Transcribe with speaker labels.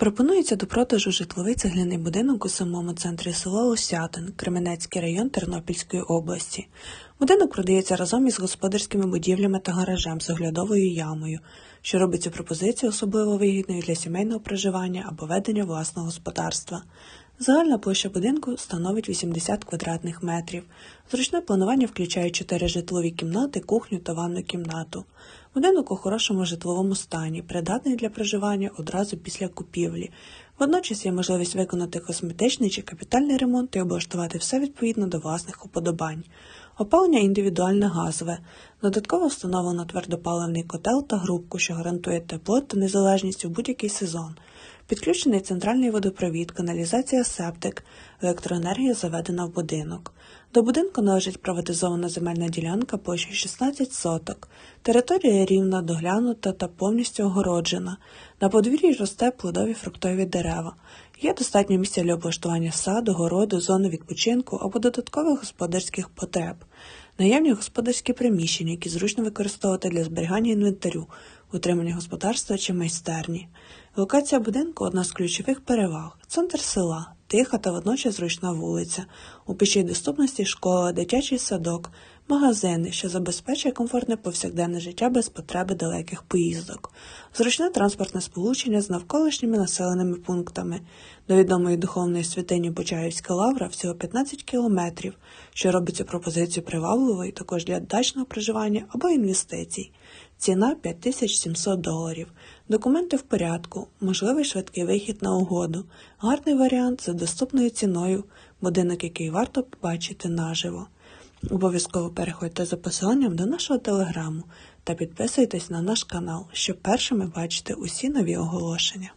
Speaker 1: Пропонується до продажу житловий цегляний будинок у самому центрі села Осятин, Кременецький район Тернопільської області. Будинок продається разом із господарськими будівлями та гаражем з оглядовою ямою, що робить цю пропозицію особливо вигідною для сімейного проживання або ведення власного господарства. Загальна площа будинку становить 80 квадратних метрів. Зручне планування включає 4 житлові кімнати, кухню та ванну кімнату. Будинок у хорошому житловому стані, придатний для проживання одразу після купівлі. Водночас є можливість виконати косметичний чи капітальний ремонт і облаштувати все відповідно до власних уподобань. Опалення індивідуальне газове. Додатково встановлено твердопаливний котел та грубку, що гарантує тепло та незалежність у будь-який сезон. Підключений центральний водопровід, каналізація септик, електроенергія заведена в будинок. До будинку належить приватизована земельна ділянка площею 16 соток. Територія рівна, доглянута та повністю огороджена. На подвір'ї росте плодові фруктові дерева. Є достатньо місця для облаштування саду, городу, зони відпочинку або додаткових господарських потреб. Наявні господарські приміщення, які зручно використовувати для зберігання інвентарю, утримання господарства чи майстерні. Локація будинку одна з ключових переваг. Центр села, тиха та водночас зручна вулиця. У пішій доступності школа, дитячий садок, магазини, що забезпечує комфортне повсякденне життя без потреби далеких поїздок, зручне транспортне сполучення з навколишніми населеними пунктами. До відомої духовної святині Почаївська лавра всього 15 кілометрів, що робить цю пропозицію привабливою також для дачного проживання або інвестицій. Ціна 5700 доларів. Документи в порядку, можливий швидкий вихід на угоду, гарний варіант за доступною ціною, будинок, який варто побачити наживо. Обов'язково переходьте за посиланням до нашого телеграму та підписуйтесь на наш канал, щоб першими бачити усі нові оголошення.